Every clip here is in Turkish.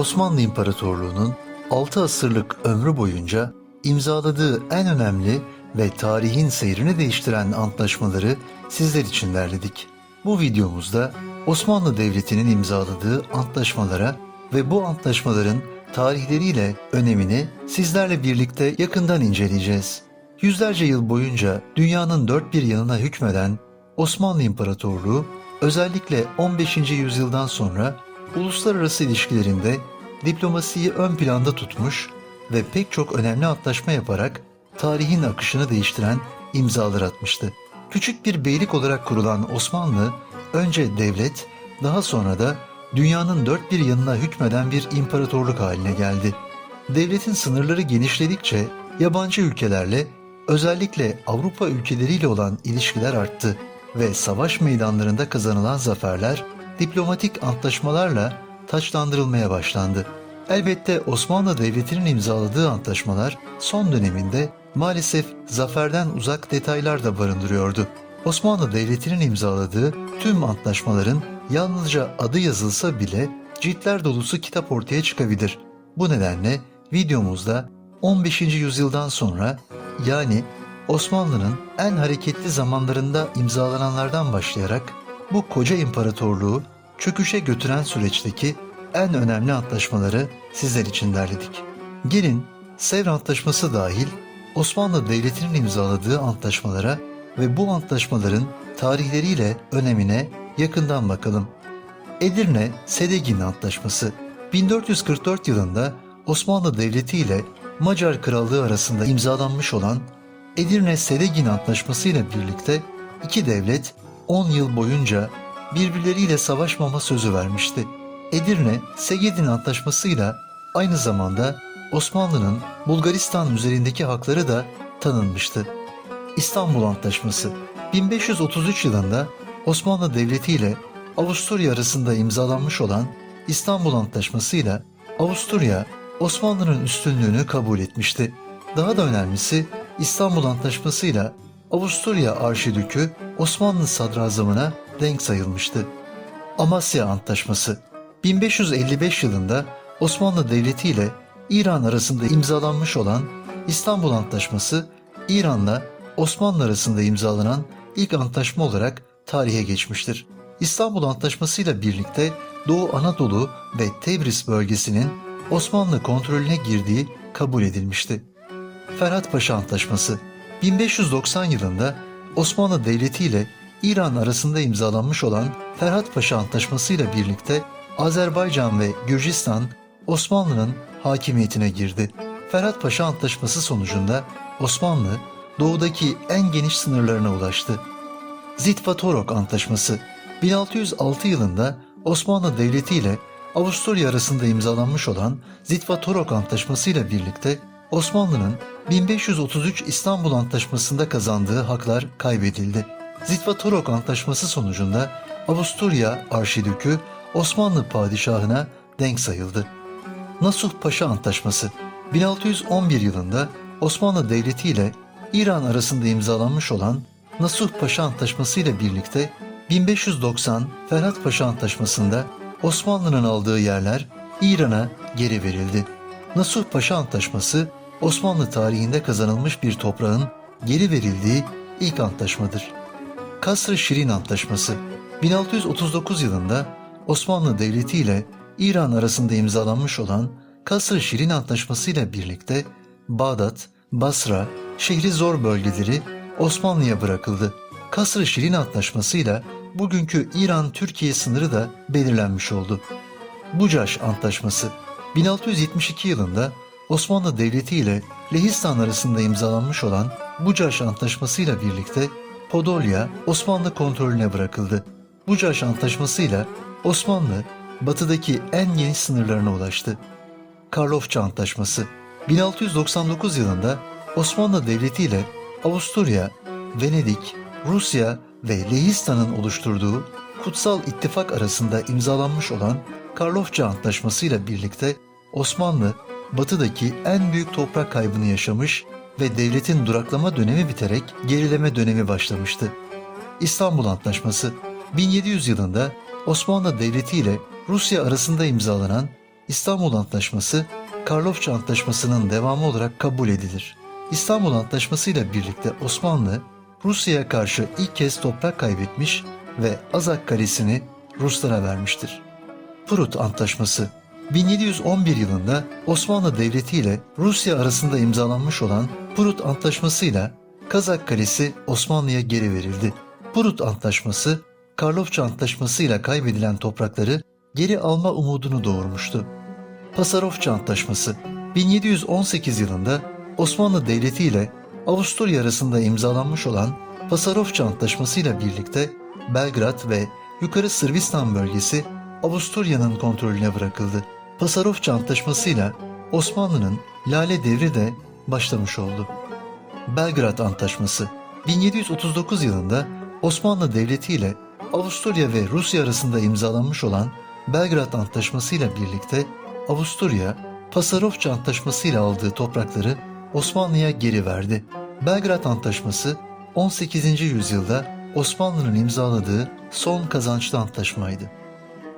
Osmanlı İmparatorluğu'nun 6 asırlık ömrü boyunca imzaladığı en önemli ve tarihin seyrini değiştiren antlaşmaları sizler için derledik. Bu videomuzda Osmanlı Devleti'nin imzaladığı antlaşmalara ve bu antlaşmaların tarihleriyle önemini sizlerle birlikte yakından inceleyeceğiz. Yüzlerce yıl boyunca dünyanın dört bir yanına hükmeden Osmanlı İmparatorluğu özellikle 15. yüzyıldan sonra uluslararası ilişkilerinde diplomasiyi ön planda tutmuş ve pek çok önemli antlaşma yaparak tarihin akışını değiştiren imzalar atmıştı. Küçük bir beylik olarak kurulan Osmanlı önce devlet, daha sonra da dünyanın dört bir yanına hükmeden bir imparatorluk haline geldi. Devletin sınırları genişledikçe yabancı ülkelerle özellikle Avrupa ülkeleriyle olan ilişkiler arttı ve savaş meydanlarında kazanılan zaferler diplomatik antlaşmalarla taçlandırılmaya başlandı. Elbette Osmanlı Devleti'nin imzaladığı antlaşmalar son döneminde maalesef zaferden uzak detaylar da barındırıyordu. Osmanlı Devleti'nin imzaladığı tüm antlaşmaların yalnızca adı yazılsa bile ciltler dolusu kitap ortaya çıkabilir. Bu nedenle videomuzda 15. yüzyıldan sonra yani Osmanlı'nın en hareketli zamanlarında imzalananlardan başlayarak bu koca imparatorluğu çöküşe götüren süreçteki en önemli antlaşmaları sizler için derledik. Gelin Sevr Antlaşması dahil Osmanlı Devleti'nin imzaladığı antlaşmalara ve bu antlaşmaların tarihleriyle önemine yakından bakalım. Edirne Sedegin Antlaşması 1444 yılında Osmanlı Devleti ile Macar Krallığı arasında imzalanmış olan Edirne Sedegin Antlaşması ile birlikte iki devlet 10 yıl boyunca birbirleriyle savaşmama sözü vermişti. Edirne Segedin Antlaşması'yla aynı zamanda Osmanlı'nın Bulgaristan üzerindeki hakları da tanınmıştı. İstanbul Antlaşması 1533 yılında Osmanlı Devleti ile Avusturya arasında imzalanmış olan İstanbul Antlaşması ile Avusturya Osmanlı'nın üstünlüğünü kabul etmişti. Daha da önemlisi İstanbul Antlaşması ile Avusturya Arşidükü Osmanlı sadrazamına denk sayılmıştı. Amasya Antlaşması 1555 yılında Osmanlı Devleti ile İran arasında imzalanmış olan İstanbul Antlaşması, İran'la Osmanlı arasında imzalanan ilk antlaşma olarak tarihe geçmiştir. İstanbul Antlaşması ile birlikte Doğu Anadolu ve Tebriz bölgesinin Osmanlı kontrolüne girdiği kabul edilmişti. Ferhat Paşa Antlaşması 1590 yılında Osmanlı Devleti ile İran arasında imzalanmış olan Ferhat Paşa Antlaşması ile birlikte Azerbaycan ve Gürcistan Osmanlı'nın hakimiyetine girdi. Ferhat Paşa Antlaşması sonucunda Osmanlı doğudaki en geniş sınırlarına ulaştı. Zitvatorok Antlaşması 1606 yılında Osmanlı Devleti ile Avusturya arasında imzalanmış olan Zitvatorok Antlaşması ile birlikte Osmanlı'nın 1533 İstanbul Antlaşması'nda kazandığı haklar kaybedildi. Zitvatorok Antlaşması sonucunda Avusturya Arşidükü Osmanlı padişahına denk sayıldı. Nasuh Paşa Antlaşması 1611 yılında Osmanlı Devleti ile İran arasında imzalanmış olan Nasuh Paşa Antlaşması ile birlikte 1590 Ferhat Paşa Antlaşması'nda Osmanlı'nın aldığı yerler İran'a geri verildi. Nasuh Paşa Antlaşması Osmanlı tarihinde kazanılmış bir toprağın geri verildiği ilk antlaşmadır. Kasr-ı Şirin Antlaşması 1639 yılında Osmanlı Devleti ile İran arasında imzalanmış olan Kasr-ı Şirin Antlaşması ile birlikte Bağdat, Basra, şehri zor bölgeleri Osmanlı'ya bırakıldı. Kasr-ı Şirin Antlaşması ile bugünkü İran-Türkiye sınırı da belirlenmiş oldu. Bucaş Antlaşması 1672 yılında Osmanlı Devleti ile Lehistan arasında imzalanmış olan Bucaş Antlaşması ile birlikte Podolya Osmanlı kontrolüne bırakıldı. Bucaş Antlaşması ile Osmanlı batıdaki en geniş sınırlarına ulaştı. Karlofça Antlaşması 1699 yılında Osmanlı Devleti ile Avusturya, Venedik, Rusya ve Lehistan'ın oluşturduğu Kutsal İttifak arasında imzalanmış olan Karlofça Antlaşması ile birlikte Osmanlı batıdaki en büyük toprak kaybını yaşamış ve devletin duraklama dönemi biterek gerileme dönemi başlamıştı. İstanbul Antlaşması 1700 yılında Osmanlı Devleti ile Rusya arasında imzalanan İstanbul Antlaşması, Karlofça Antlaşması'nın devamı olarak kabul edilir. İstanbul Antlaşması ile birlikte Osmanlı, Rusya'ya karşı ilk kez toprak kaybetmiş ve Azak Kalesi'ni Ruslara vermiştir. Prut Antlaşması 1711 yılında Osmanlı Devleti ile Rusya arasında imzalanmış olan Prut Antlaşması ile Kazak Kalesi Osmanlı'ya geri verildi. Prut Antlaşması, Karlofça Antlaşması ile kaybedilen toprakları geri alma umudunu doğurmuştu. Pasarofça Antlaşması 1718 yılında Osmanlı Devleti ile Avusturya arasında imzalanmış olan Pasarofça Antlaşması ile birlikte Belgrad ve Yukarı Sırbistan bölgesi Avusturya'nın kontrolüne bırakıldı. Pasarofça Antlaşması ile Osmanlı'nın Lale Devri de başlamış oldu. Belgrad Antlaşması 1739 yılında Osmanlı Devleti ile Avusturya ve Rusya arasında imzalanmış olan Belgrad Antlaşması ile birlikte Avusturya, Pasarofça Antlaşması ile aldığı toprakları Osmanlı'ya geri verdi. Belgrad Antlaşması 18. yüzyılda Osmanlı'nın imzaladığı son kazançlı antlaşmaydı.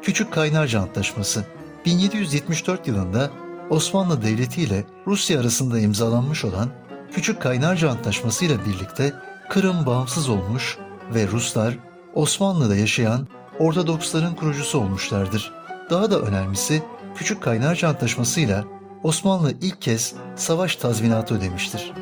Küçük Kaynarca Antlaşması 1774 yılında Osmanlı Devleti ile Rusya arasında imzalanmış olan Küçük Kaynarca Antlaşması ile birlikte Kırım bağımsız olmuş ve Ruslar Osmanlı'da yaşayan Ortodoksların kurucusu olmuşlardır. Daha da önemlisi Küçük Kaynarca Antlaşması ile Osmanlı ilk kez savaş tazminatı ödemiştir.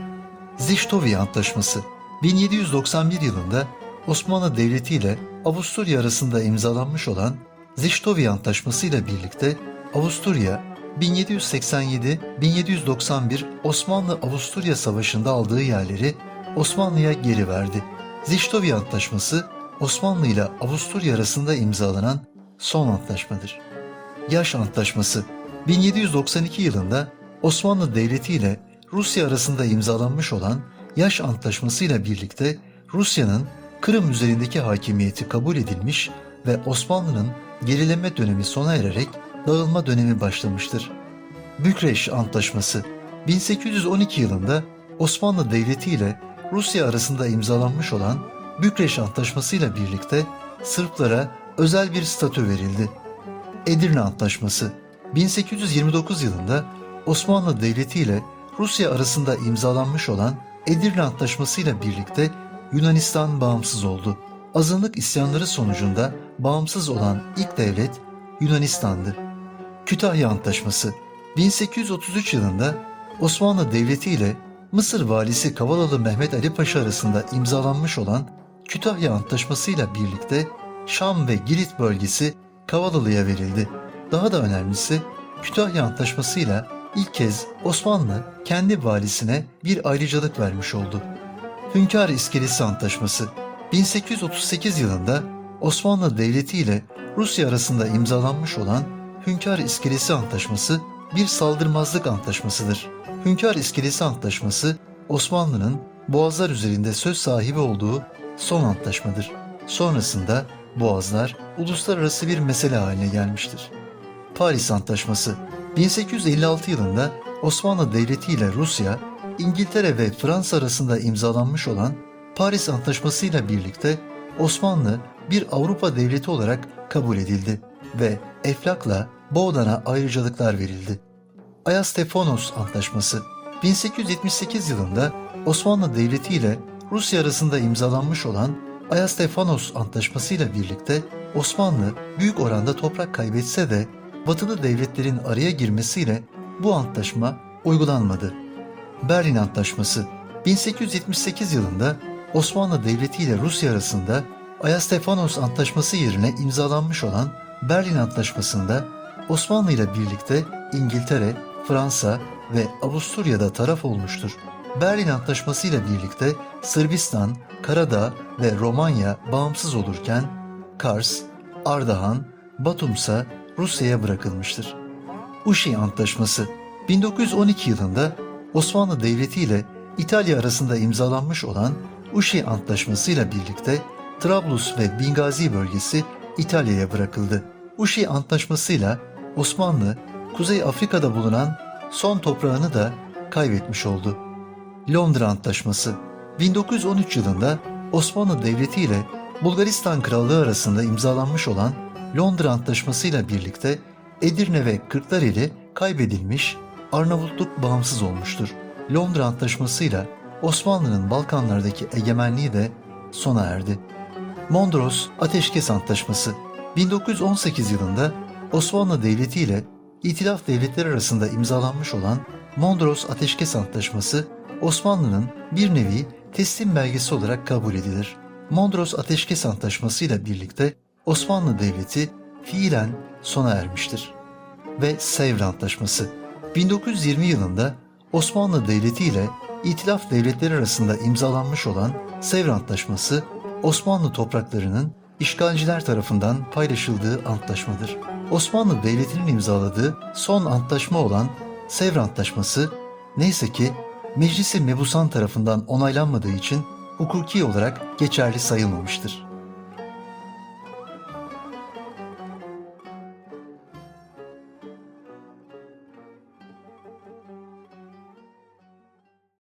Ziştovi Antlaşması 1791 yılında Osmanlı Devleti ile Avusturya arasında imzalanmış olan Ziştovi Antlaşması ile birlikte Avusturya 1787-1791 Osmanlı-Avusturya Savaşı'nda aldığı yerleri Osmanlı'ya geri verdi. Ziştovi Antlaşması Osmanlı ile Avusturya arasında imzalanan son antlaşmadır. Yaş Antlaşması 1792 yılında Osmanlı Devleti ile Rusya arasında imzalanmış olan Yaş Antlaşması ile birlikte Rusya'nın Kırım üzerindeki hakimiyeti kabul edilmiş ve Osmanlı'nın gerileme dönemi sona ererek dağılma dönemi başlamıştır. Bükreş Antlaşması 1812 yılında Osmanlı Devleti ile Rusya arasında imzalanmış olan Bükreş Antlaşması ile birlikte Sırplara özel bir statü verildi. Edirne Antlaşması 1829 yılında Osmanlı Devleti ile Rusya arasında imzalanmış olan Edirne Antlaşması ile birlikte Yunanistan bağımsız oldu. Azınlık isyanları sonucunda bağımsız olan ilk devlet Yunanistan'dı. Kütahya Antlaşması 1833 yılında Osmanlı Devleti ile Mısır valisi Kavalalı Mehmet Ali Paşa arasında imzalanmış olan Kütahya Antlaşması ile birlikte Şam ve Girit bölgesi Kavalalı'ya verildi. Daha da önemlisi Kütahya Antlaşması ile ilk kez Osmanlı kendi valisine bir ayrıcalık vermiş oldu. Hünkar İskelesi Antlaşması 1838 yılında Osmanlı Devleti ile Rusya arasında imzalanmış olan Hünkar İskelesi Antlaşması bir saldırmazlık antlaşmasıdır. Hünkar İskelesi Antlaşması Osmanlı'nın boğazlar üzerinde söz sahibi olduğu son antlaşmadır. Sonrasında boğazlar uluslararası bir mesele haline gelmiştir. Paris Antlaşması 1856 yılında Osmanlı Devleti ile Rusya, İngiltere ve Fransa arasında imzalanmış olan Paris Antlaşması ile birlikte Osmanlı bir Avrupa devleti olarak kabul edildi ve Eflak'la Boğdan'a ayrıcalıklar verildi. Ayastefanos Antlaşması 1878 yılında Osmanlı Devleti ile Rusya arasında imzalanmış olan Ayastefanos Antlaşması ile birlikte Osmanlı büyük oranda toprak kaybetse de batılı devletlerin araya girmesiyle bu antlaşma uygulanmadı. Berlin Antlaşması 1878 yılında Osmanlı Devleti ile Rusya arasında Ayastefanos Antlaşması yerine imzalanmış olan Berlin Antlaşması'nda Osmanlı ile birlikte İngiltere, Fransa ve Avusturya'da taraf olmuştur. Berlin Antlaşması ile birlikte Sırbistan, Karadağ ve Romanya bağımsız olurken Kars, Ardahan, Batumsa Rusya'ya bırakılmıştır. Uşi Antlaşması 1912 yılında Osmanlı Devleti ile İtalya arasında imzalanmış olan Uşi Antlaşması ile birlikte Trablus ve Bingazi bölgesi İtalya'ya bırakıldı. Uşi Antlaşması'yla Osmanlı, Kuzey Afrika'da bulunan son toprağını da kaybetmiş oldu. Londra Antlaşması 1913 yılında Osmanlı Devleti ile Bulgaristan Krallığı arasında imzalanmış olan Londra Antlaşması ile birlikte Edirne ve Kırklareli kaybedilmiş, Arnavutluk bağımsız olmuştur. Londra Antlaşması'yla Osmanlı'nın Balkanlardaki egemenliği de sona erdi. Mondros Ateşkes Antlaşması 1918 yılında Osmanlı Devleti ile İtilaf Devletleri arasında imzalanmış olan Mondros Ateşkes Antlaşması Osmanlı'nın bir nevi teslim belgesi olarak kabul edilir. Mondros Ateşkes Antlaşması ile birlikte Osmanlı Devleti fiilen sona ermiştir. Ve Sevr Antlaşması 1920 yılında Osmanlı Devleti ile İtilaf Devletleri arasında imzalanmış olan Sevr Antlaşması Osmanlı topraklarının işgalciler tarafından paylaşıldığı antlaşmadır. Osmanlı Devleti'nin imzaladığı son antlaşma olan Sevr Antlaşması neyse ki Meclisi Mebusan tarafından onaylanmadığı için hukuki olarak geçerli sayılmamıştır.